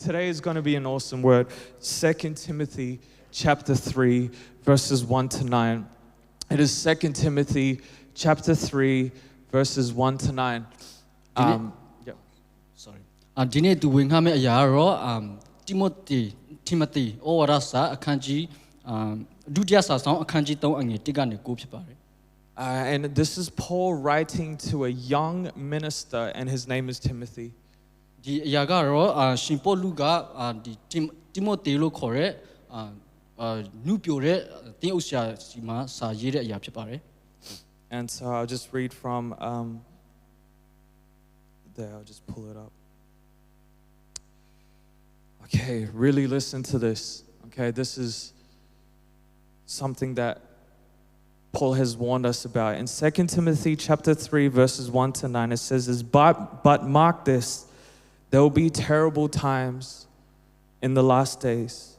Today is going to be an awesome word. 2 Timothy chapter 3 verses 1 to 9. It is 2 Timothy chapter 3 verses 1 to 9. Um, yeah. sorry အာဒီနေ့သူဝင်ခမဲ့အရာကတော့အမ်တိမိုတီတိမတီဩဝါဒစာအခန်းကြီးအမ်ဒုတိယစာဆောင်အခန်းကြီး3အငယ်1ကနေ9ဖြစ်ပါတယ် Uh, and this is Paul writing to a young minister, and his name is Timothy. ဒီအရာကတော့အာရှင်ပေါလုကအာဒီတိတိမိုတေလို့ခေါ်တဲ့အာအာနုပြိုတဲ့တင်းအုပ်ဆရာစီမှာစာရေးတဲ့အရာဖြစ်ပါတယ် And so I'll just read from um, there, I'll just pull it up. Okay, really listen to this. Okay, this is something that Paul has warned us about. In 2 Timothy chapter 3, verses 1 to 9, it says this, but, but mark this, there will be terrible times in the last days.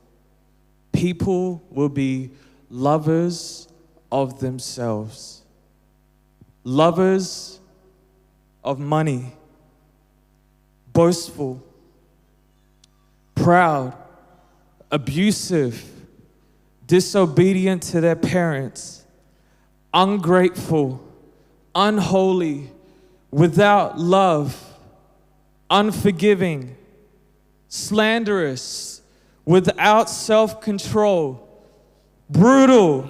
People will be lovers of themselves, lovers of money, boastful, proud, abusive, disobedient to their parents, ungrateful, unholy, without love, unforgiving, slanderous, without self control, brutal,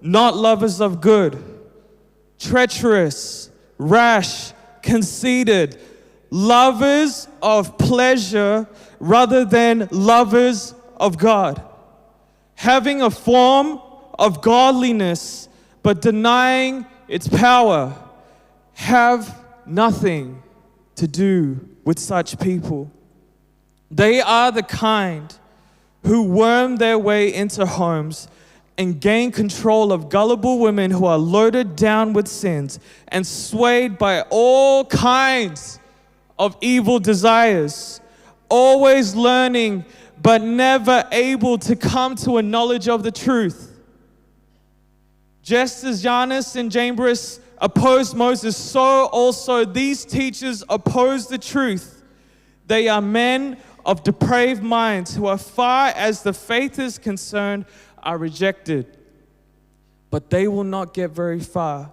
not lovers of good, treacherous, rash, conceited, lovers of pleasure rather than lovers of God, having a form of godliness but denying its power, have nothing to do with such people. They are the kind who worm their way into homes and gain control of gullible women who are loaded down with sins and swayed by all kinds of evil desires, always learning but never able to come to a knowledge of the truth. Just as Janus and Jambres opposed Moses, so also these teachers oppose the truth. They are men of depraved minds who, as far as the faith is concerned, are rejected. But they will not get very far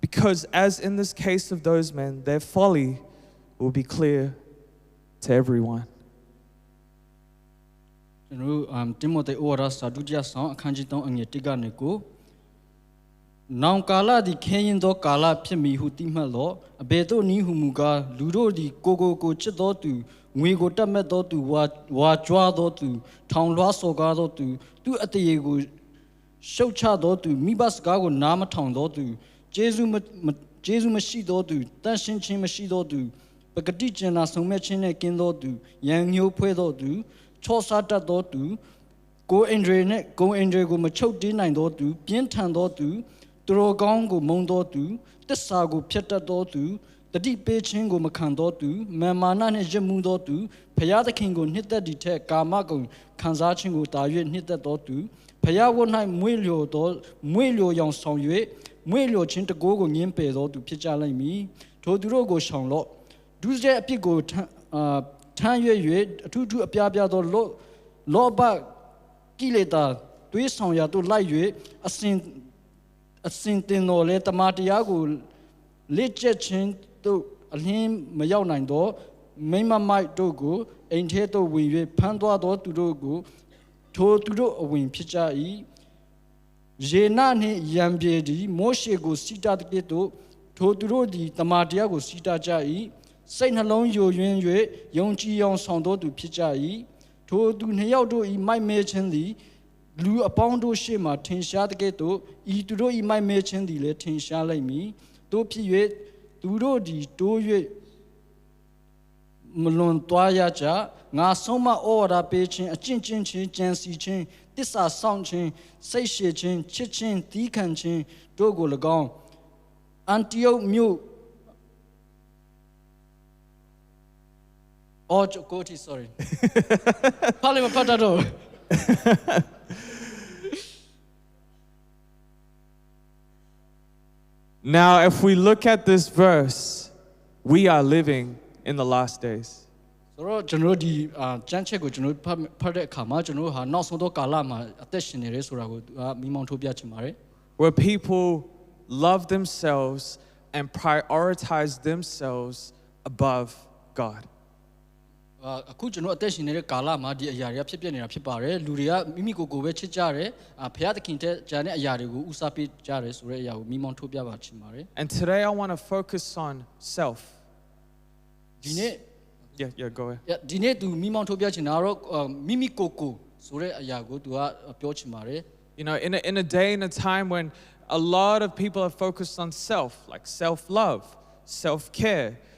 because, as in this case of those men, their folly will be clear to everyone. ကျွန်တော်တို့အမ်တိမိုတေဩဝါဒစာဒုတိယဆောင်အခန်းကြီး3အငယ်1ကနေ9 နောင်ကာလသည်ခင်းရင်သောကာလဖြစ်မည်ဟုတိမှတ်လောအဘယ်သို့နည်းဟုမူကားလူတို့သည်ကိုကိုကိုချစ်သောသူငွေကိုတတ်မဲ့သောသူဝါဝါကြွားသောသူထောင်လွှားစော်ကားသောသူသူအတရေကိုရှုတ်ချသောသူမိဘစကားကိုနားမထောင်သောသူဂျေဇုမဂျေဇုမရှိသောသူတန်ရှင်းခြင်းမရှိသောသူပဂတိကျင်နာဆုံးမဲ့ခြင်းနှင့်ကင်းသောသူယံညှိုးဖွဲသောသူချောစားတတ်သောသူကိုအင်ဒရီနဲ့ကိုအင်ဒရီကိုမချုပ်တင်းနိုင်သောသူပြင်းထန်သောသူ သူတော်ကောင်းကိုမုံသောသူတစ္ဆာကိုဖျက်တတ်သောသူတတိပေးခြင်းကိုမခံသောသူမာမာနနှင့်ရမှုသောသူဖျားသခင်ကိုနှစ်သက်သည့်ထက်ကာမဂုဏ်ခံစားခြင်းကိုတာ၍နှစ်သက်သောသူဖျားဝတ်၌မွေ့လျော်သောမွေ့လျော်ရောင်ဆောင်၍မွေ့လျော်ခြင်းတကိုးကိုငင်းပယ်သောသူဖြစ်ကြလိမ့်မည်ထိုသူတို့ကိုရှောင်လော့ဒုစရိုက်အပြစ်ကိုထမ်းအာထမ်းရွ၍အထူးထူးအပြားပြားသောလောလောဘကိလေသာတွေးဆောင်ရာသို့လိုက်၍အစဉ် အစဉ်တင်တော်လဲတမန်တရားကိုလက်ချက်ချင်းတို့အလင်းမရောက်နိုင်တော့မိမမိုက်တို့ကိုအိမ်ထဲသို့ဝင်၍ဖမ်းသွားသောသူတို့ကိုထိုသူတို့အဝင်ဖြစ်ကြ၏ယေနနှင့်ယံပြေသည်မောရှေကိုစီတာတကဲ့သို့ထိုသူတို့သည်တမန်တရားကိုစီတာကြ၏စိတ်နှလုံးယိုယွင်း၍ယုံကြည်အောင်ဆောင်တော်သူဖြစ်ကြ၏ထိုသူနှစ်ယောက်တို့၏မိုက်မဲခြင်းသည် လူအပေါင်းတို့ရှေ့မှထင်ရှားတဲ့ကဲ့သို့ဤသူတို့၏မိုက်မဲခြင်းသည်လည်းထင်ရှားလိမ့်မည်တို့ဖြစ်၍သူတို့သည်တိုး၍မလွန်သွားရကြငါဆုံးမဩဝါဒပေးခြင်းအကျင့်ချင်းချင်းကြံစီခြင်းတစ္ဆာဆောင်ခြင်းစိတ်ရှည်ခြင်းချစ်ခြင်းသီးခံခြင်းတို့ကို၎င်းအန်တီယုတ်မြို့အော်ကိုတီ sorry ဖာလေမဖတ်တ Now, if we look at this verse, we are living in the last days. ဆိုတော့ကျွန်တော်တို့ဒီအာကျမ်းချက်ကိုကျွန်တော်တို့ဖတ်ဖတ်တဲ့အခါမှာကျွန်တော်တို့ဟာနောက်ဆုံးသောကာလမှာအသက်ရှင်နေတယ်ဆိုတာကိုသူကမိမောင်းထုတ်ပြချင်ပါတယ် where people love themselves and prioritize themselves above God. အာအခုကျွန်တော်အသက်ရှင်နေတဲ့ကာလမှာဒီအရာတွေကဖြစ်ပျက်နေတာဖြစ်ပါတယ်လူတွေကမိမိကိုယ်ကိုယ်ပဲချစ်ကြတယ်အာဖခင်သခင်တဲ့ဂျန်တဲ့အရာတွေကိုဦးစားပေးကြတယ်ဆိုတဲ့အရာကိုမိမောင်းထုတ်ပြပါချင်ပါတယ် And today I want to focus on self. ဒီနေ့ Yeah, yeah, go ahead. ဒီနေ့သူမိမောင်းထုတ်ပြချင်တာကတော့အာမိမိကိုယ်ကိုယ်ဆိုတဲ့အရာကိုသူကပြောချင်ပါတယ် You know, in a, in a day and a time when a lot of people are focused on self, like self love, self care,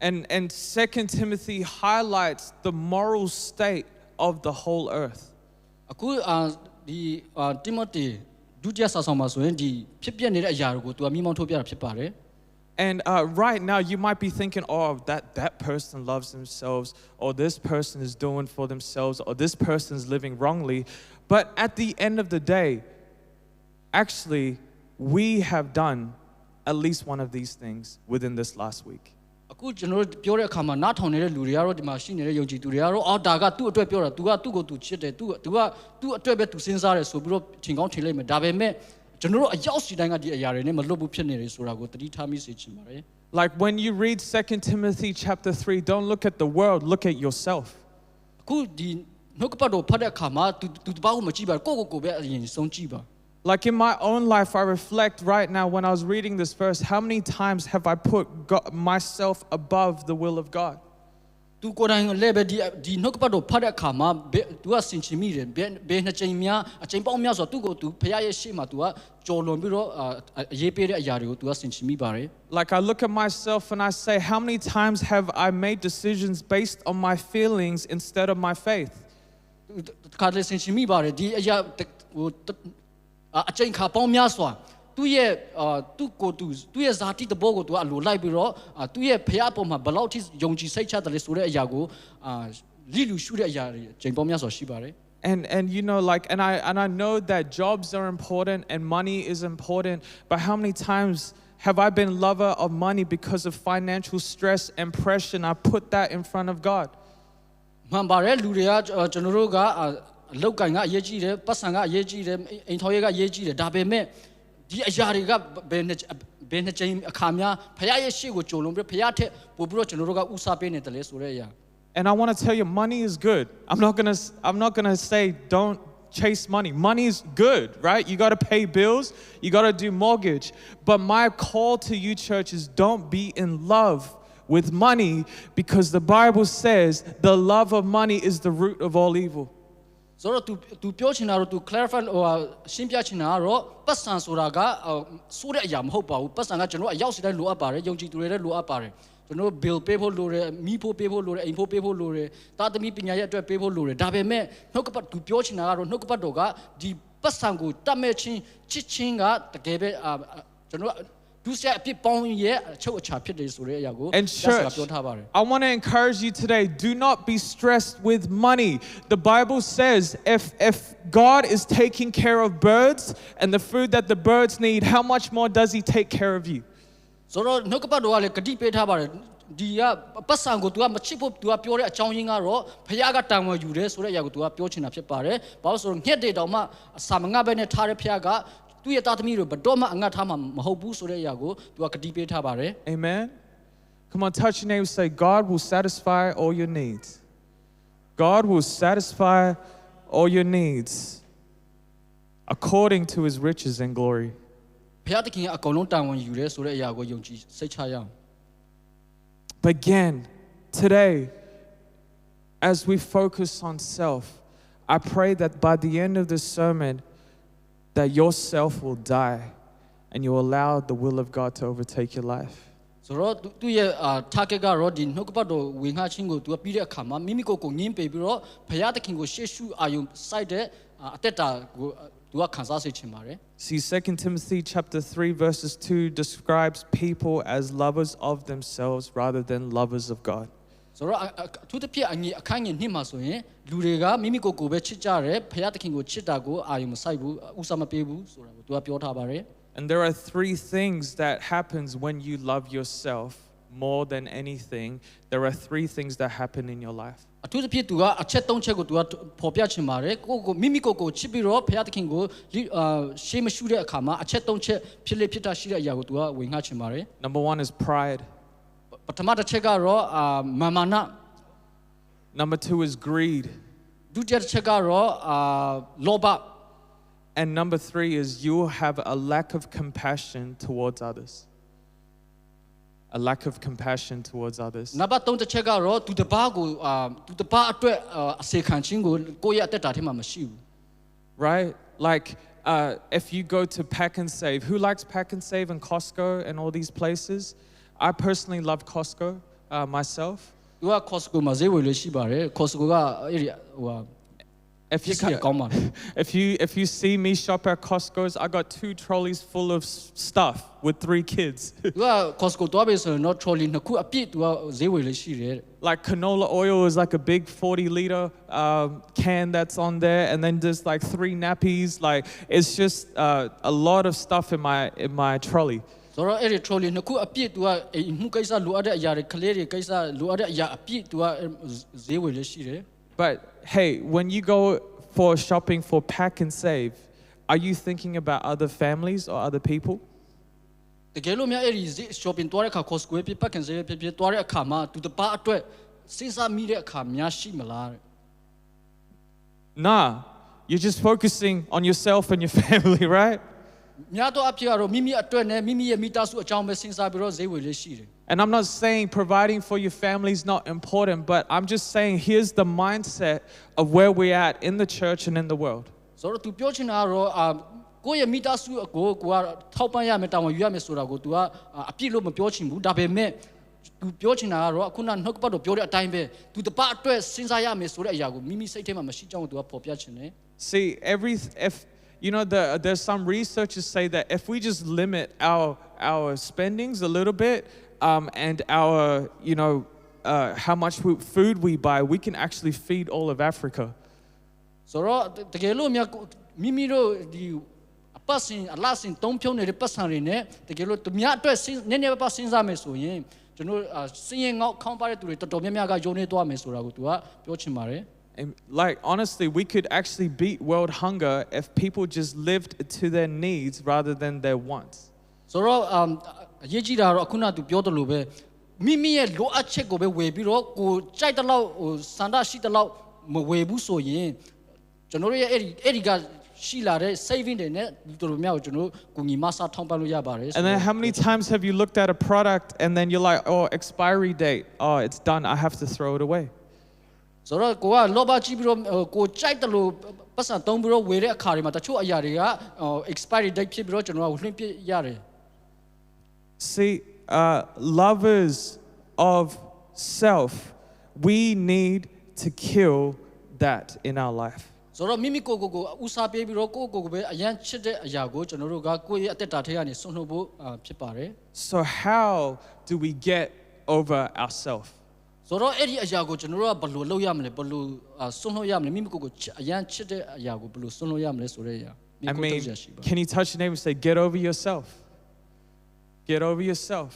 And, and 2 Timothy highlights the moral state of the whole earth. အခုအာဒီအာတိမိုတေဒုတိယစာဆောင်မှာဆိုရင်ဒီဖြစ်ပျက်နေတဲ့အရာတွေကိုသူကမိမောင်းထုတ်ပြတာဖြစ်ပါတယ် And uh, right now, you might be thinking, oh, that, that person loves themselves, or this person is doing for themselves, or this person is living wrongly. But at the end of the day, actually, we have done at least one of these things within this last week. အခုကျွန်တော်တို့ပြောတဲ့အခါမှာနားထောင်နေတဲ့လူတွေကတော့ဒီမှာရှိနေတဲ့ယုံကြည်သူတွေကတော့အော်ဒါကသူ့အတွက်ပြောတာသူကသူ့ကိုသူချစ်တယ်သူကသူကသူ့အတွက်ပဲသူစဉ်းစားတယ်ဆိုပြီးတော့ထင်ကောင်းထင်လိုက်မယ်ဒါပေမဲ့ကျွန်တော်တို့အရောက်စီတိုင်းကဒီအရာတွေနဲ့မလွတ်ဘူးဖြစ်နေတယ်ဆိုတာကိုသတိထားမိစေချင်ပါတယ် Like when you read 2 Timothy chapter 3 don't look at the world look at yourself အခုဒီနှုတ်ကပတ်တော်ဖတ်တဲ့အခါမှာသူသူတပားကိုမကြည့်ပါကိုကိုကိုပဲအရင်ဆုံးကြည့်ပါ Like in my own life, I reflect right now when I was reading this verse, how many times have I put God, myself above the will of God? Like I look at myself and I say how many times have I made decisions based on my feelings instead of my faith အာအချိန်ခါပေါင်းများစွာသူ့ရဲ့အာသူ့ကိုသူသူ့ရဲ့ဇာတိတဘောကိုသူကအလိုလိုက်ပြီးတော့အာသူ့ရဲ့ဖះအပေါ်မှာဘယ်လောက်ထိယုံကြည်စိတ်ချတယ်လဲဆိုတဲ့အရာကိုအာလိလူရှုတဲ့အရာတွေအချိန်ပေါင်းများစွာရှိပါတယ် And and you know like and I and I know that jobs are important and money is important, but how many times have I been lover of money because of financial stress and pressure and I put that in front of God? မှန်ပါတယ်လူတွေကအာကျွန်တော်တို့ကအာအ လောက်ကင်ကအရေးကြီးတယ်ပတ်စံကအရေးကြီးတယ်အိမ်ထော်ရဲကအရေးကြီးတယ်ဒါပေမဲ့ဒီအရာတွေကဘယ်နှစ်ဘယ်နှစ်ကြိမ်အခါများဖခင်ရဲ့ရှေ့ကိုကြုံလုံးပြီးဖခင်ထက်ပိုပြီးတော့ကျွန်တော်တို့ကဦးစားပေးနေတယ်လေဆိုတဲ့အရာ And I want to tell you money is good. I'm not going to I'm not going to say don't chase money. Money is good, right? You got to pay bills, you got to do mortgage. But my call to you, church, is don't be in love with money because the Bible says the love of money is the root of all evil. ဆိုတော့ तू तू ပြောချင်တာတော့ तू clarify ဟိုဟာရှင်းပြချင်တာကတော့ပတ်စံဆိုတာကဆိုးတဲ့အရာမဟုတ်ပါဘူးပတ်စံကကျွန်တော်အရောက်စီတိုင်းလိုအပ်ပါတယ်ယုံကြည်သူတွေလည်းလိုအပ်ပါတယ်ကျွန်တော် bill ပေးဖို့လိုတယ်မိဖို့ပေးဖို့လိုတယ်အိမ်ဖို့ပေးဖို့လိုတယ်တာသမီပညာရဲ့အတွက်ပေးဖို့လိုတယ်ဒါပေမဲ့နှုတ်ကပတ် तू ပြောချင်တာကတော့နှုတ်ကပတ်တော်ကဒီပတ်စံကိုတတ်မဲ့ချင်းချစ်ချင်းကတကယ်ပဲအာကျွန်တော် ဒုစရအဖြစ်ပေါင်းရဲ့အချုပ်အခြာဖြစ်တယ်ဆိုတဲ့အရာကို And ရသ church, ပြောထားပါတယ် I want to encourage you today do not be stressed with money. The Bible says if, if God is taking care of birds and the food that the birds need, how much more does He take care of you? ဆိုတော့နှုတ်ကပတ်တော်ကလည်းဂတိပေးထားပါတယ်ဒီကပတ်စံကို तू ကမချစ်ဖို့ तू ကပြောတဲ့အကြောင်းရင်းကတော့ဖခင်ကတန်ဝယ်ယူတယ်ဆိုတဲ့အရာကို तू ကပြောချင်တာဖြစ်ပါတယ်ဘာလို့ဆိုတော့ငှက်တွေတောင်မှအစာမငတ်ဘဲနဲ့ထားတဲ့ဖခင်က သူ့ရဲ့တာသမီးတွေဘတော်မှအငတ်ထားမှာမဟုတ်ဘူးဆိုတဲ့အရာကို तू ကဂတိပေးထားပါတယ် Amen. Come on, touch your neighbor say, God will satisfy all your needs. God will satisfy all your needs according to his riches and glory. ဖခင်တခင်ကအကုန်လုံးတန်ဝန်ယူတယ်ဆိုတဲ့အရာကိုယုံကြည်စိတ်ချရအောင် But again, today, as we focus on self, I pray that by the end of this sermon, that your self will die and you allow the will of God to overtake your life. ဆိုတော့သူသူ့ရဲ့အာ target ကတော့ဒီနှုတ်ကပတ်တော်ဝင်ငှခြင်းကိုသူကပြီးတဲ့အခါမှာမိမိကိုယ်ကိုငင်းပေပြီးတော့ဘုရားသခင်ကိုရှေ့ရှုအာယုံစိုက်တဲ့အအသက်တာကိုသူကခံစားစေချင်ပါတယ် See, 2 Timothy chapter 3 verses 2 describes people as lovers of themselves rather than lovers of God. ဆိုတော့အအအထူးသဖြင့်အငယ်အခန်းငယ်နှစ်မှာဆိုရင်လူတွေကမိမိကိုယ်ကိုယ်ပဲချစ်ကြတယ်ဘုရားသခင်ကိုချစ်တာကိုအာယုံမစိုက်ဘူးဥစားမပေးဘူးဆိုတာကိုသူကပြောထားပါတယ် And there are three things that happens when you love yourself more than anything. There are three things that happen in your life. အထူးသဖြင့်သူကအချက်၃ချက်ကိုသူကဖော်ပြချင်ပါတယ်ကိုယ့်ကိုမိမိကိုယ်ကိုချစ်ပြီးတော့ဘုရားသခင်ကိုလိအာရှေးမရှုတဲ့အခါမှာအချက်၃ချက်ဖြစ်လေဖြစ်တာရှိတဲ့အရာကိုသူကဝင်ငှချင်ပါတယ် Number one is pride. ပထမတစ်ချက်ကတော့အာမာမာန Number two is greed. ဒုတိယတစ်ချက်ကတော့အာလောဘ And number three is you have a lack of compassion towards others. A lack of compassion towards others. နံပါတ်3တစ်ချက်ကတော့သူတစ်ပါးကိုအာသူတစ်ပါးအတွက်အာအစေခံခြင်းကိုကိုယ့်ရဲ့အသက်တာထဲမှာမရှိဘူး right? Like uh, if you go to Pack and Save, who likes Pack and Save and Costco and all these places? I personally love Costco uh, myself. သူက Costco မှာဈေးဝယ်လို့ရှိပါတယ် Costco ကအဲ့ဒီဟိုဟာ If ပ you စ္စည်းကကောင်းပါတယ် if you if you see me shop at Costco's, I got two trolleys full of s- stuff with three kids. သူက Costco သွားပြီဆိုရင်တော့ trolley နှစ်ခုအပြည့်သူကဈေးဝယ်လို့ရှိတယ်တဲ့ like canola oil is like a big 40 liter um, can that's on there, and then there's like three nappies. Like it's just uh, a lot of stuff in my in my trolley. ဆိုတော့အဲ့ဒီ trolley နှစ်ခုအပြည့်သူကအိမ်မှုကိစ္စလိုအပ်တဲ့အရာတွေကလေးတွေကိစ္စလိုအပ်တဲ့အရာအပြည့်သူကဈေးဝယ်လို့ရှိတယ် But hey, when you go for shopping for pack and save, are you thinking about other families or other people? တကယ်လို့များအဲ့ဒီဈေး shopping သွားတဲ့အခါ Costco ပဲဖြစ်ပတ်ကန်ဈေးပဲဖြစ်ဖြစ်သွားတဲ့အခါမှာသူတစ်ပါးအတွက်စဉ်းစားမိတဲ့အခါများရှိမလားတဲ့ Nah, you're just focusing on yourself and your family, right? များတော့အဖြစ်ကတော့မိမိအတွက်နဲ့မိမိရဲ့မိသားစုအကြောင်းပဲစဉ်းစားပြီးတော့ဈေးဝယ်လေးရှိတယ် And I'm not saying providing for your family is not important, but I'm just saying here's the mindset of where we're at in the church and in the world. ဆိုတော့ तू ပြောချင်တာကတော့အာကိုယ့်ရဲ့မိသားစုကိုကိုကထောက်ပံ့ရမယ်တာဝန်ယူရမယ်ဆိုတာကို तू ကအပြည့်လို့မပြောချင်ဘူးဒါပေမဲ့ तू ပြောချင်တာကတော့အခုနနှုတ်ကပတ်တော်ပြောတဲ့အတိုင်းပဲ तू တပတ်အတွက်စဉ်းစားရမယ်ဆိုတဲ့အရာကိုမိမိစိတ်ထဲမှာမရှိကြောင်းကို तू ကဖော်ပြချင်တယ် See, every if you know the, there's some researchers say that if we just limit our our spendings a little bit um, and our you know uh, how much we, food we buy, we can actually feed all of Africa. ဆိုတော့တကယ်လို့များကိုမိမိတို့ဒီအပတ်စဉ်အလားစဉ်သုံးဖြုံးနေတဲ့ပတ်စံတွေနဲ့တကယ်လို့သူများအတွက်စဉ်းနည်းနည်းပါးပါးစဉ်းစားမယ်ဆိုရင်ကျွန်တော်အာစင်ရင်ငေါက်ခေါင်းပါတဲ့သူတွေတော်တော်များများကယုံနေသွားမယ်ဆိုတာကို तू ကပြောချင်ပါတယ် And like honestly, we could actually beat world hunger if people just lived to their needs rather than their wants. ဆိုတော့အမ်အရေးကြီးတာကတော့အခုနကသူပြောတယ်လို့ပဲမိမိရဲ့လိုအပ်ချက်ကိုပဲဝယ်ပြီးတော့ကိုကြိုက်တဲ့လောက်ဟိုစန္ဒရှိတဲ့လောက်မဝယ်ဘူးဆိုရင်ကျွန်တော်တို့ရဲ့အဲ့ဒီအဲ့ဒီကရှိလာတဲ့ saving တွေနဲ့လူတော်များကိုကျွန်တော်ကိုညီမဆထောင်းပန်းလို့ရပါတယ်ဆို And thenတော့ how many times have you looked at a product and then you're like, oh, expiry date, oh, it's done, I have to throw it away. ဆိုတော့ကိုကလောဘကြီးပြီးတော့ဟိုကိုကြိုက်တယ်လို့ပတ်စံသုံးပြီးတော့ဝယ်တဲ့အခါတွေမှာတချို့အရာတွေကဟို expiry date ဖြစ်ပြီးတော့ကျွန်တော်ကလွှင့်ပြရတယ် See, uh, lovers of self, we need to kill that in our life. ဆိုတော့မိမိကိုယ်ကိုယ်ကိုဦးစားပေးပြီးတော့ကိုယ့်ကိုယ်ကိုယ်ပဲအရန်ချစ်တဲ့အရာကိုကျွန်တော်တို့ကကိုယ့်ရဲ့အသက်တာထဲကနေဆွန့်လွတ်ဖို့အာဖြစ်ပါတယ် So, how do we get over ourselves? ဆိုတော့အဲ့ဒီအရာကိုကျွန်တော်တို့ကဘယ်လိုလုပ်ရမလဲဘယ်လိုအာဆွန့်လွတ်ရမလဲမိမိကိုယ်ကိုချစ်အရန်ချစ်တဲ့အရာကိုဘယ်လိုဆွန့်လွတ်ရမလဲဆိုတဲ့အရာမိ I ကိုယ် mean, တော့ရရှိပါ can you touch your neighbor and say, get over yourself? Get over yourself.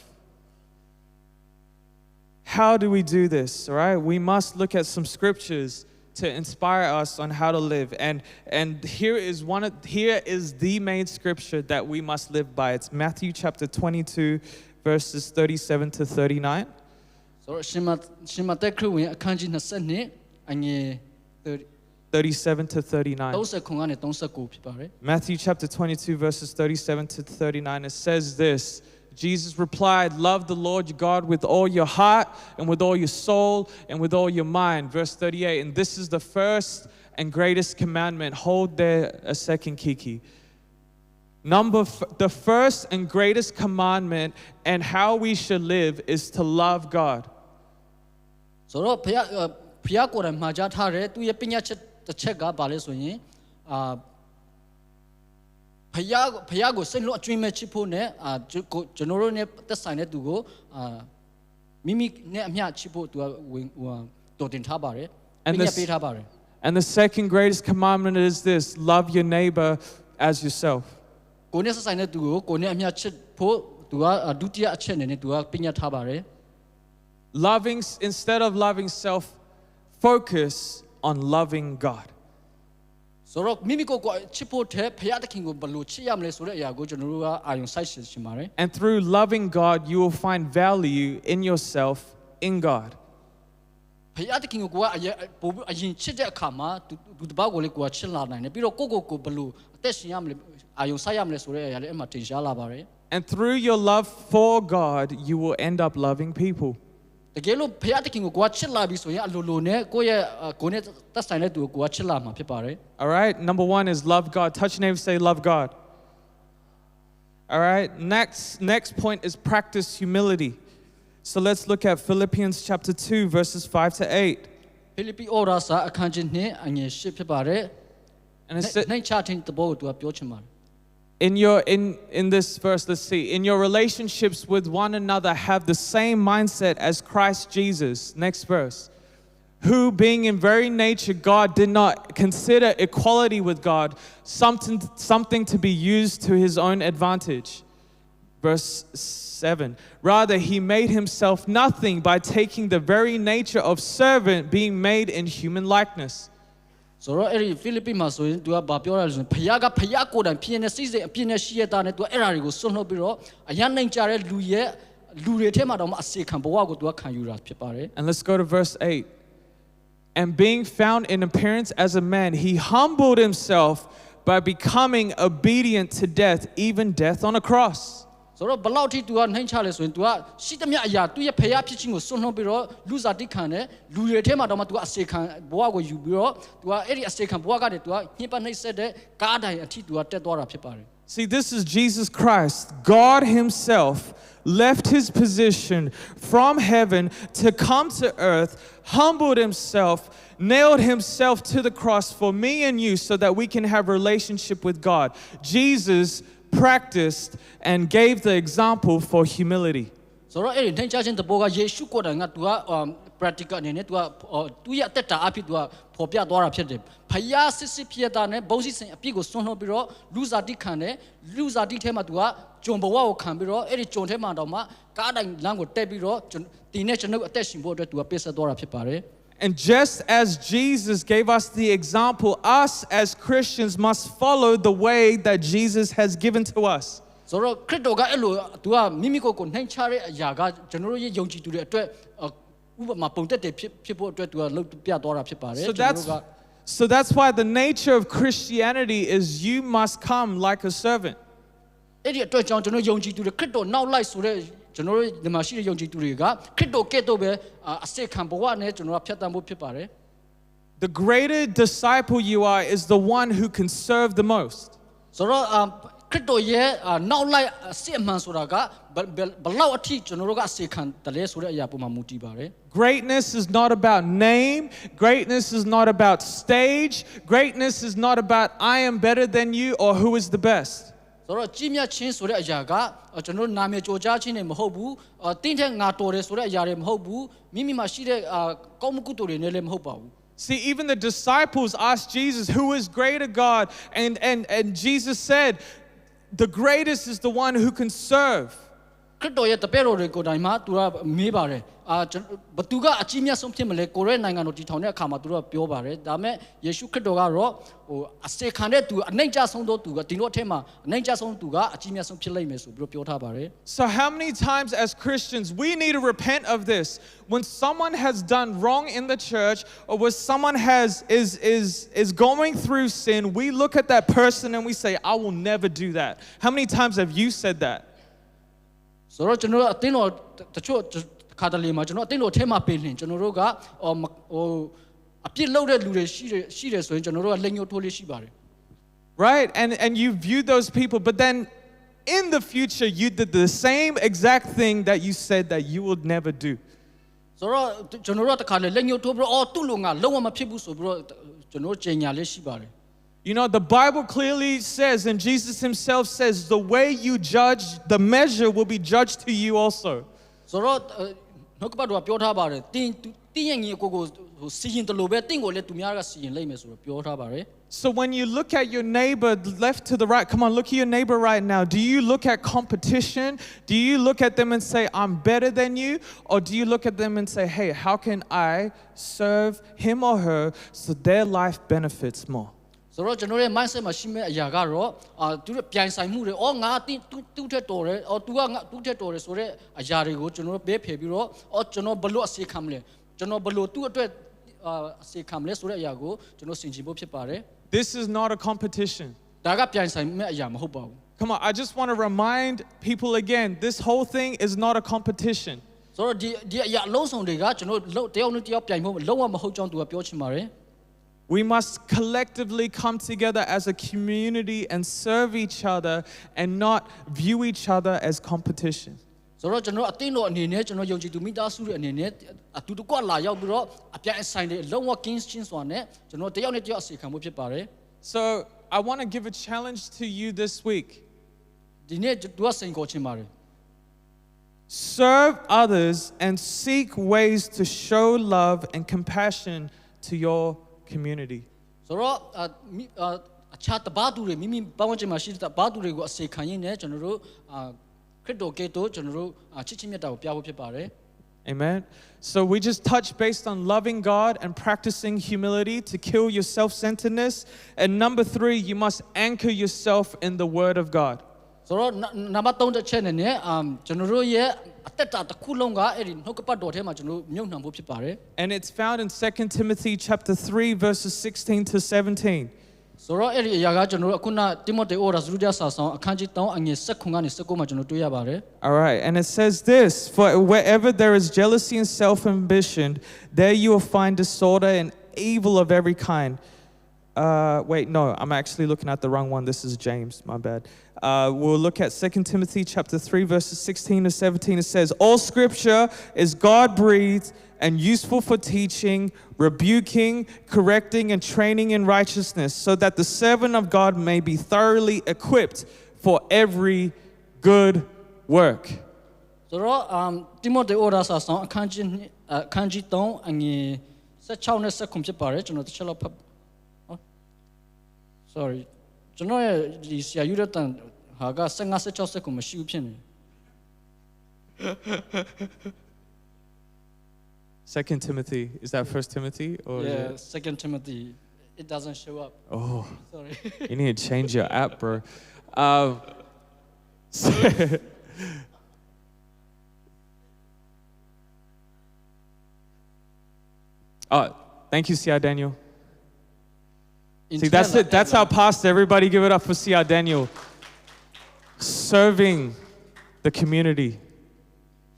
How do we do this? All right, we must look at some scriptures to inspire us on how to live. And and here is one of here is the main scripture that we must live by. It's Matthew chapter 22, verses 37 to 39. ဆိုတော့ရှင်မရှင်မသက်ခရစ်ဝင်အခန်းကြီး20အငယ် 37 to 39. 30ခွန်ကနေ39ဖြစ်ပါတယ် Matthew chapter 22, verses 37 to 39, it says this Jesus replied, Love the Lord your God with all your heart and with all your soul and with all your mind. Verse 38, and this is the first and greatest commandment. Hold there a second, Kiki. Number f- the first and greatest commandment and how we should live is to love God. ဆိုတော့ဖခင်ဖခင်ကိုယ်တိုင်မှာကြားထားတယ်သူရဲ့ပညာချက်တစ်ချက်ကဘာလဲဆိုရင်အာဖခင်ဖခင်ကိုစိတ်လုံးအကျွင်းမဲ့ချစ်ဖို့နဲ့အာကျွန်ကိုကျွန်တော်တို့နဲ့သက်ဆိုင်တဲ့သူကိုအာမိမိနဲ့အမျှချစ်ဖို့သူကဝင်ဟိုဟာတော်တင်ထားပါတယ် And ပညာ this- ပေးထားပါတယ် And the second greatest commandment is this love your neighbor as yourself. ကိုယ်နဲ့ဆက်ဆိုင်တဲ့သူကိုကိုယ်နဲ့အမျှချစ်ဖို့သူကအာဒုတိယအချက်အနေနဲ့သူကပညာထားပါတယ် Loving, instead of loving self, focus on loving God. ဆိုတော့မိမိကိုယ်ကိုယ်ချစ်ဖို့တဲ့ဖခင်တခင်ကိုဘယ်လိုချစ်ရမလဲဆိုတဲ့အရာကိုကျွန်တော်တို့ကအာရုံစိုက်ရှင်ပါတယ် And through loving God, you will find value in yourself in God. ဖခင်တခင်ကိုကိုကအရင်ပို့ပြီးအရင်ချစ်တဲ့အခါမှာသူသူတစ်ပေါက်ကိုလေကိုကချစ်လာနိုင်တယ်ပြီးတော့ကိုယ့်ကိုယ်ကိုဘယ်လိုအသက်ရှင်ရမလဲအာရုံစိုက်ရမလဲဆိုတဲ့အရာလေးအဲ့မှာတင်ရှားလာပါတယ် And through your love for God, you will end up loving people. တကယ်လို့ဖခင်တခင်ကိုကိုကချစ်လာပြီဆိုရင်အလိုလိုနဲ့ကိုယ့်ရဲ့အာကိုယ်နဲ့သက်ဆိုင်တဲ့သူကိုကိုကချစ်လာမှာဖြစ်ပါတယ် All right? Number one is love God. Touch your neighbor, say, love God. All right? Next, next point is practice humility. So let's look at Philippians chapter 2, verses 5 to 8. ဖိလိပ္ပိဩရာစာအခန်းကြီး2အငယ်8ဖြစ်ပါတယ် And it said, နှိမ့်ချခြင်းတဘောကိုသူကပြောချင်ပါတယ် in your in in this verse let's see. In your relationships with one another have the same mindset as christ jesus. Next verse. Who being in very nature god did not consider equality with god something something to be used to his own advantage. Verse 7 rather he made himself nothing by taking the very nature of servant being made in human likeness ဆိုတော့အဲ့ဒီဖိလိပ္ပိမှာဆိုရင်သူကဘာပြောရလဲဆိုရင်ဖခင်ကဖခင်ကိုယ်တိုင်ဖြစ်နေစိတ်စိတ်အပြည့်နဲ့ရှိရတာနဲ့သူကအဲ့ဓာတွေကိုစွန့်လွတ်ပြီးတော့အရန်နိုင်ကြတဲ့လူရဲ့လူတွေထဲမှာတော့မှအစေခံဘဝကိုသူကခံယူတာဖြစ်ပါတယ် And let's go to verse 8. And being found in appearance as a man, he humbled himself by becoming obedient to death, even death on a cross. ဆိုတော့ဘလောက်ထိသူကနှိမ့်ချလဲဆိုရင်သူကရှိသမျှအရာသူရဲ့ဖခင်ဖြစ်ခြင်းကိုစွန့်လွတ်ပြီးတော့လူစားတိခံတယ်လူတွေထဲမှာတော့မှသူကအစေခံဘဝကိုယူပြီးတော့သူကအဲ့ဒီအစေခံဘဝကနေသူကညှိပတ်နှိမ့်ဆက်တဲ့ကားတိုင်အထိသူကတက်သွားတာဖြစ်ပါတယ် See, this is Jesus Christ. God Himself left His position from heaven to come to earth, humbled Himself, nailed Himself to the cross for me and you so that we can have relationship with God. Jesus practiced and gave the example for humility. ဆိုတော့အဲ့ဒီနှိမ့်ချခြင်းတဘောကယေရှုကိုယ်တိုင်ကသူက practical အနေနဲ့သူကသူရဲ့အသက်တာအဖြစ်သူကဖော်ပြသွားတာဖြစ်တယ်။ဖယားစစ်စစ်ဖြစ်တာနဲ့ဘုံစီစင်အပြစ်ကိုစွန့်လွှတ်ပြီးတော့လူစားတိခံတယ်လူစားတိထဲမှာသူကဂျုံဘဝကိုခံပြီးတော့အဲ့ဒီဂျုံထဲမှာတော့မှကားတိုင်းလမ်းကိုတက်ပြီးတော့ဒီနဲ့ကျွန်တော်အသက်ရှင်ဖို့အတွက်သူကပေးဆက်သွားတာဖြစ်ပါတယ်။ And just as Jesus gave us the example, us as Christians must follow the way that Jesus has given to us. ဆိုတော့ခရစ်တော်ကအဲ့လိုသူကမိမိကိုယ်ကိုနှိမ်ချတဲ့အရာကကျွန်တော်တို့ရဲ့ယုံကြည်သူတွေအတွက်ဥပမာပုံသက်တယ်ဖြစ်ဖြစ်ဖို့အတွက်သူကလှုပ်ပြသွားတာဖြစ်ပါတယ် So ကျွန်တော် that's တို့က so that's why the nature of Christianity is you must come like a servant. အဲ့ဒီအတွက်ကြောင့်ကျွန်တော်ယုံကြည်သူတွေခရစ်တော်နောက်လိုက်ဆိုတဲ့ ကျွန်တော်တို့ဒီမှာရှိတဲ့ယုံကြည်သူတွေကခရစ်တော်ကဲ့သို့ပဲအာအစစ်ခံဘဝနဲ့ကျွန်တော်တို့ကဖြတ်တန်းဖို့ဖြစ်ပါတယ် The greater disciple you are is the one who can serve the most. ဆိုတော့အာခရစ်တော်ရဲ့အာနောက်လိုက်အစစ်အမှန်ဆိုတာကဘယ်ဘယ်ဘယ်လောက်အထိကျွန်တော်တို့ကအစစ်ခံတယ်လဲဆိုတဲ့အရာပုံမှာမူတည်ပါတယ် Greatness is not about name. Greatness is not about stage. Greatness is not about I am better than you or who is the best. ဆိုတော့ကြီးမြတ်ခြင်းဆိုတဲ့အရာကအာကျွန်တော်တို့နာမည်ကြော်ကြားခြင်းတွေမဟုတ်ဘူးအာတင်းတဲ့ငါတော်တယ်ဆိုတဲ့အရာတွေမဟုတ်ဘူးမိမိမှာရှိတဲ့အာကောင်းမှုကုသိုလ်တွေနဲ့လည်းမဟုတ်ပါဘူး See, even the disciples asked Jesus, Who is greater, God? And, and, and Jesus said, The greatest is the one who can serve. ခရစ်တော်ရဲ့တပည့်တော်တွေကိုယ်တိုင်မှသူကမေးပါတယ်အာကျွန်ဘသူကအကြီးမြတ်ဆုံးဖြစ်မလဲကိုရဲနိုင်ငံတော်တည်ထောင်တဲ့အခါမှာသူတို့ကပြောပါတယ်ဒါပေမဲ့ယေရှုခရစ်တော်ကတော့ဟိုအစေခံတဲ့သူအနိုင်ကြဆုံးသောသူကဒီတို့အထက်မှာအနိုင်ကြဆုံးသူကအကြီးမြတ်ဆုံးဖြစ်လိမ့်မယ်ဆိုပြီးတော့ပြောထားပါတယ် So, how many times as Christians we need to repent of this? When someone has done wrong in the church or when someone has is is is going through sin, we look at that person and we say, I will never do that. How many times have you said that? ဆိုတော့ကျွန်တော်တို့အသင်းတော်တချို့ခါတလေမှာကျွန်တော်အသင်းတော်အထက်မှာပေးလင်ကျွန်တော်တို့ကဟိုအပြစ်လုပ်တဲ့လူတွေရှိတယ်ရှိတယ်ဆိုရင်ကျွန်တော်တို့ကလက်ညှိုးထိုးလေးရှိပါတယ် Right and and you viewed those people but then in the future you did the same exact thing that you said that you would never do ဆိုတော့ကျွန်တော်တို့ကတခါလေလက်ညှိုးထိုးပြီးတော့အော်သူ့လူငါလုံးဝမဖြစ်ဘူးဆိုပြီးတော့ကျွန်တော်တို့ကြင်ညာလေးရှိပါတယ် You know, the Bible clearly says, and Jesus himself says, the way you judge, the measure will be judged to you also. ဆိုတော့အဲနှုတ်ကပတ်တော်ကပြောထားပါတယ်တင်းတင်းရဲ့ညီအကိုကိုဟိုစီရင်တယ်လို့ပဲတင်းကိုလည်းသူများကစီရင်လိုက်မယ်ဆိုတော့ပြောထားပါတယ် So when you look at your neighbor left to the right, come on, look at your neighbor right now. Do you look at competition? Do you look at them and say, I'm better than you? Or do you look at them and say, hey, how can I serve him or her so their life benefits more? ဆိုတော့ကျွန်တော်ရဲ့ mindset မှာရှိမဲ့အရာကတော့အာသူတို့ပြိုင်ဆိုင်မှုတွေအော်ငါတင်းသူသူ့ထက်တော်တယ်အော် तू ကငါသူ့ထက်တော်တယ်ဆိုတော့အရာတွေကိုကျွန်တော်တို့ဘေးဖယ်ပြီးတော့အော်ကျွန်တော်ဘလို့အစီခံမလဲကျွန်တော်ဘလို့သူ့အတွက်အာအစီခံမလဲဆိုတဲ့အရာကိုကျွန်တော်ဆင်ခြင်ဖို့ဖြစ်ပါတယ် This is not a competition. ဒါကပြိုင်ဆိုင်မဲ့အရာမဟုတ်ပါဘူး Come on, I just want to remind people again this whole thing is not a competition. ဆိုတော့ဒီဒီအရာအလုံးစုံတွေကကျွန်တော်တို့တယောက်နဲ့တယောက်ပြိုင်ဖို့လုံးဝမဟုတ်ကြောင်းသူကပြောချင်ပါတယ် We must collectively come together as a community and serve each other and not view each other as competition. ဆိုတော့ကျွန်တော်အတင်းတော်အနေနဲ့ကျွန်တော်ယုံကြည်သူမိသားစုတွေအနေနဲ့အတူတကွလာရောက်ပြီးတော့အပြိုင်အဆိုင်တွေလုံးဝ kings ချင်းစွာနဲ့ကျွန်တော်တယောက်နဲ့တယောက်အစီခံမှုဖြစ်ပါတယ် So I want to give a challenge to you this week. ဒီနေ့သူကစိန်ခေါ်ချင်ပါတယ် Serve others and seek ways to show love and compassion to your community. ဆိုတော့အမိအအခြားတပါးသူတွေမိမိပတ်ဝန်းကျင်မှာရှိတဲ့တပါးသူတွေကိုအစီခံရင်းနဲ့ကျွန်တော်တို့အာခရစ်တော်ကဲ့သို့ကျွန်တော်တို့အာချစ်ချင်းမြတ်တာကိုပြဖို့ဖြစ်ပါတယ် Amen. So we just touched based on loving God and practicing humility to kill your self centeredness. And number three, you must anchor yourself in the Word of God. ဆိုတော့နံပါတ်3တစ်ချက်နဲ့နဲ့အမ်ကျွန်တော်တို့ရဲ့အသက်တာတစ်ခုလုံးကအဲ့ဒီနှုတ်ကပတ်တော်ထဲမှာကျွန်တော်တို့မြုပ်နှံဖို့ဖြစ်ပါတယ် And it's found in 2 Timothy chapter 3, verses 16 to 17. ဆိုတော့အဲ့ဒီအရာကကျွန်တော်တို့အခုနတိမောသေဩရာဇရုဒစာဆောင်အခန်းကြီး3အငယ်7ခုကနေ19မှာကျွန်တော်တွေ့ရပါတယ် All right, and it says this For wherever there is jealousy and self ambition, there you will find disorder and evil of every kind. Uh, wait, no, I'm actually looking at the wrong one. This is James, my bad. Uh, we'll look at 2 Timothy chapter 3, verses 16 to 17. It says, All scripture is God breathed and useful for teaching, rebuking, correcting, and training in righteousness, so that the servant of God may be thoroughly equipped for every good work. ဆိုတော့အမ်တိမောသေဩရာစာဆောင်အခန်းကြီးနှစ်အခန်းကြီး3အငယ်16နဲ့19ဖြစ်ပါတယ်ကျွန်တော်တစ်ချက်လောက်ဖတ်ဟော sorry ကျွန်တော်ရဲ့ဒီဆရာယူရတန်ဟာက15 16 19မရှိဘူးဖြစ်နေ Second Timothy, is that First Timothy or is yeah it- second timothy it doesn't show up Oh, sorry you need to change your app, bro. Um, oh, thank you, C.R. Daniel. See, that's it. That's our pastor. Everybody, give it up for C.R. Daniel. Serving the community.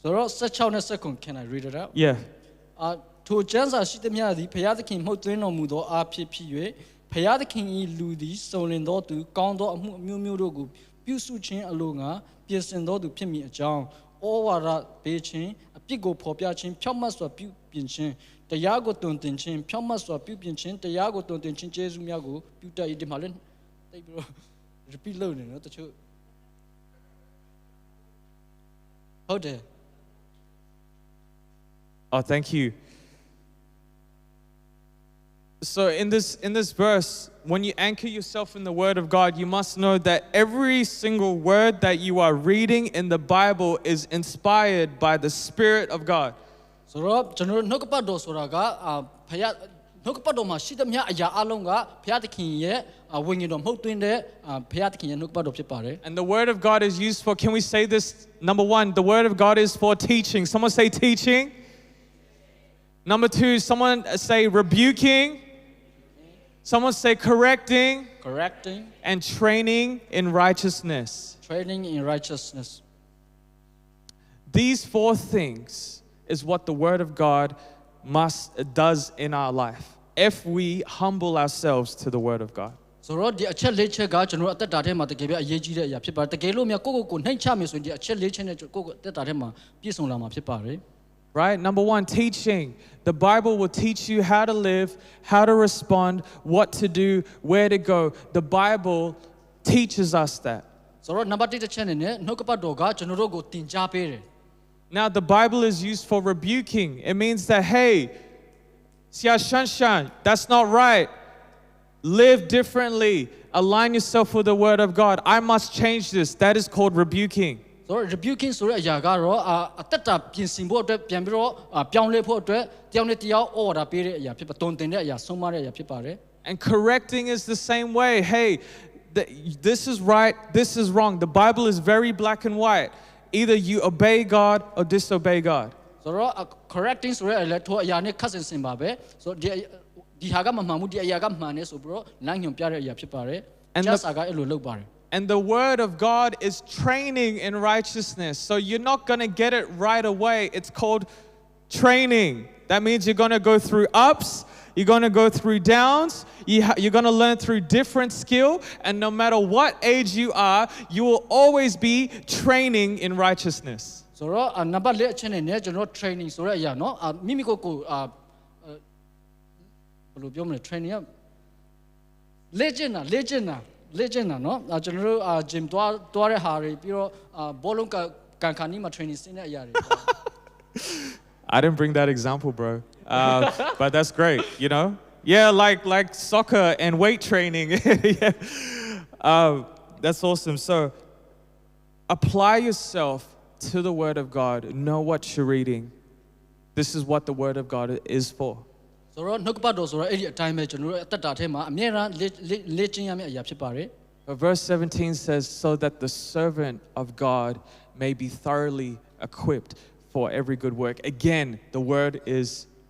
ဆိုတော့16နဲ့19 can i read it out Yeah. အာထိုကျမ်းစာရှိသမျှသည်ဘုရားသခင်မှုတ်သွင်းတော်မူသောအားဖြစ်ဖြစ်၍ဘုရားသခင်၏လူသည်စုံလင်သောသူကောင်းသောအမှုအမျိုးမျိုးတို့ကိုပြုစုခြင်းအလိုငါပြင်ဆင်သောသူဖြစ်မည်အကြောင်းဩဝါဒပေးခြင်းအပြစ်ကိုဖော်ပြခြင်းဖြောက်မတ်စွာပြု ပြင်ခြင်းတရားကိုတွင်တင်ခြင်းဖြောက်မတ်စွာပြုပြင်ခြင်းတရားကိုတွင်တင်ခြင်းကျေးဇူးများကိုပြုတတ်၏ဒီမှာလည်းတိတ်ပြီးတော့ repeat လုပ်နေနော်တချို့ဟုတ်တယ် Oh, thank you. So in this in this verse, when you anchor yourself in the word of God, you must know that every single word that you are reading in the Bible is inspired by the Spirit of God. ဆိုတော့ကျွန်တော်တို့နှုတ်ကပတ်တော်ဆိုတာကအာဖခင်နှုတ်ကပတ်တော်မှာရှိသမျှအရာအလုံးကဖခင်သခင်ရဲ့အာဝိညာဉ်တော်မှုတ်သွင်းတဲ့အာဖခင်သခင်ရဲ့နှုတ်ကပတ်တော်ဖြစ်ပါတယ် And the word of God is used for can we say this number 1, the word of God is for teaching. Someone say teaching. Number 2, someone say rebuking. Someone say correcting correcting and training in righteousness. training in righteousness These four things is what the word of God must does in our life if we humble ourselves to the word of God. ဆိုတော့ဒီအချက်လေးချက်ကကျွန်တော်တို့အသက်တာထဲမှာတကယ်ပဲအရေးကြီးတဲ့အရာဖြစ်ပါတယ်တကယ်လို့များကိုယ့်ကိုယ်ကိုနှိမ့်ချမယ်ဆိုရင်ဒီအချက်လေးချက်နဲ့ကိုယ့်ကိုယ်အသက်တာထဲမှာပြည့်စုံလာမှာဖြစ်ပါတယ် Right? Number one, teaching. The Bible will teach you how to live, how to respond, what to do, where to go. The Bible teaches us that. ဆိုတော့နံပါတ်1တစ်ချက်အနေနဲ့နှုတ်ကပတ်တော်ကကျွန်တော်တို့ကိုသင်ကြားပေးတယ် Now, the Bible is used for rebuking. It means that, hey, Xia Shanshan, that's not right. Live differently. Align yourself with the Word of God. I must change this. That is called rebuking. ဆိုတော့ rebuking ဆိုတဲ့အရာကတော့အာအသက်တာပြင်ဆင်ဖို့အတွက်ပြန်ပြီးတော့အာပြောင်းလဲဖို့အတွက်တယောက်နဲ့တယောက် order ပေးတဲ့အရာဖြစ်ပါတုံတင်တဲ့အရာဆုံးမတဲ့အရာဖြစ်ပါတယ် And correcting is the same way. Hey, th- this is right, this is wrong. The Bible is very black and white. Either you obey God or disobey God. ဆိုတော့ correcting ဆိုတဲ့အရာထိုအရာနဲ့ခတ်ဆင်ဆင်ပါပဲဆိုတော့ဒီဒီဟာကမမှန်ဘူးဒီအရာကမှန်တယ်ဆိုပြီးတော့လမ်းညွှန်ပြတဲ့အရာဖြစ်ပါတယ် And the- just ကအဲ့လိုလုပ်ပါတယ် And the word of God is training in righteousness. So you're not going to get it right away. It's called training. That means you're going to go through ups, you're going to go through downs, you ha- you're going to learn through different skill. And no matter what age you are, you will always be training in righteousness. ဆိုတော့နံပါတ်၄အချက်နဲ့เนี่ยကျွန်တော် training ဆိုတဲ့အရာเนาะအာမိမိကိုယ်ကိုအာအာဘယ်လိုပြောမလဲ training ကလေ့ကျင့်တာလေ့ကျင့်တာလေ့ကျင့်တာเนาะအာကျွန်တော်တို့အာ gym တွားတွားတဲ့ဟာတွေပြီးတော့အာဘောလုံးကကန်ခါနီးမှာ training ဆင်းတဲ့အရာတွေ I didn't bring that example, bro. Uh, but that's great, you know? Yeah, like like soccer and weight training. yeah. Um, that's awesome. So apply yourself to the Word of God. Know what you're reading. This is what the Word of God is for. ဆိုတော့နှုတ်ကပတ်တော်ဆိုတော့အဲ့ဒီအတိုင်းပဲကျွန်တော်တို့အသက်တာထဲမှာအမြဲတမ်းလေ့လေ့လေ့ကျင့်ရမယ့်အရာဖြစ်ပါတယ် But verse 17 says, So that the servant of God may be thoroughly equipped for every good work. Again, the word is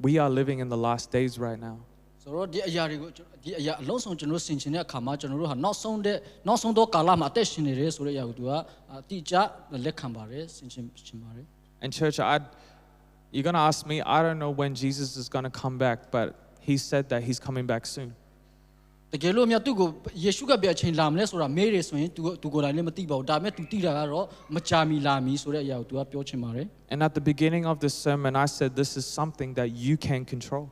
we are living in the last days right now. ဆိုတော့ဒီအရာတွေကိုကျွန်တော်ဒီအရာအလုံးစုံကျွန်တော်တို့ဆင်ခြင်တဲ့အခါမှာကျွန်တော်တို့ဟာနောက်ဆုံးတဲ့နောက်ဆုံးသောကာလမှာအသက်ရှင်နေတယ်ဆိုတဲ့အရာကိုသူကအတိအကျလက်ခံပါတယ်ဆင်ခြင်ချင်ပါတယ် And church, I, you're gonna ask me. I don't know when Jesus is gonna come back, but He said that He's coming back soon. တကယ်လို့များသူ့ကိုယေရှုကပြအချိန်လာမလဲဆိုတာမေးတယ်ဆိုရင်သူသူကိုယ်တိုင်လည်းမသိပါဘူးဒါပေမဲ့သူသိတာကတော့မကြာမီလာမီဆိုတဲ့အရာကိုသူကပြောချင်ပါတယ် And at the beginning of this sermon, I said this is something that you can control.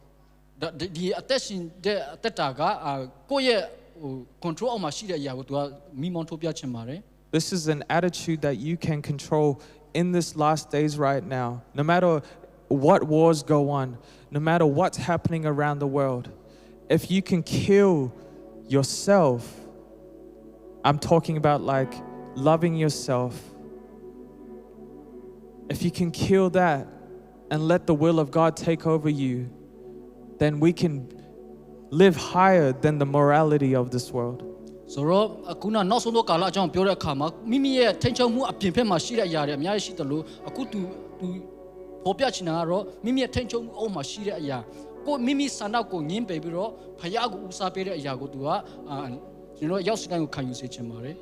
ဒါဒီဒီအသက်ရှင်တဲ့အသက်တာကအာကိုယ့်ရဲ့ဟို control အောက်မှာရှိတဲ့အရာကိုသူကမိမောင်းထုတ်ပြချင်ပါတယ် This is an attitude that you can control in this last days right now. No matter what wars go on, no matter what's happening around the world, if you can kill yourself, I'm talking about like loving yourself. If you can kill that and let the will of God take over you, then we can live higher than the morality of this world. ဆိုတော့အခုနနောက်ဆုံးသောကာလအကြောင်းပြောတဲ့အခါမှာမိမိရဲ့ထိန်ချုံမှုအပြင်ဘက်မှာရှိတဲ့အရာတွေအများကြီးရှိတယ်လို့အခုသူသူပေါ်ပြချင်တာကတော့မိမိရဲ့ထိန်ချုံမှုအောက်မှာရှိတဲ့အရာ ကိုမိမိဆန္ဒကိုငင်းပယ်ပြီးတော့ဖယားကိုဦးစားပေးတဲ့အရာကိုသူကအာကျွန်တော်ရောက်စတိုင်းကိုခံယူစေချင်ပါတယ်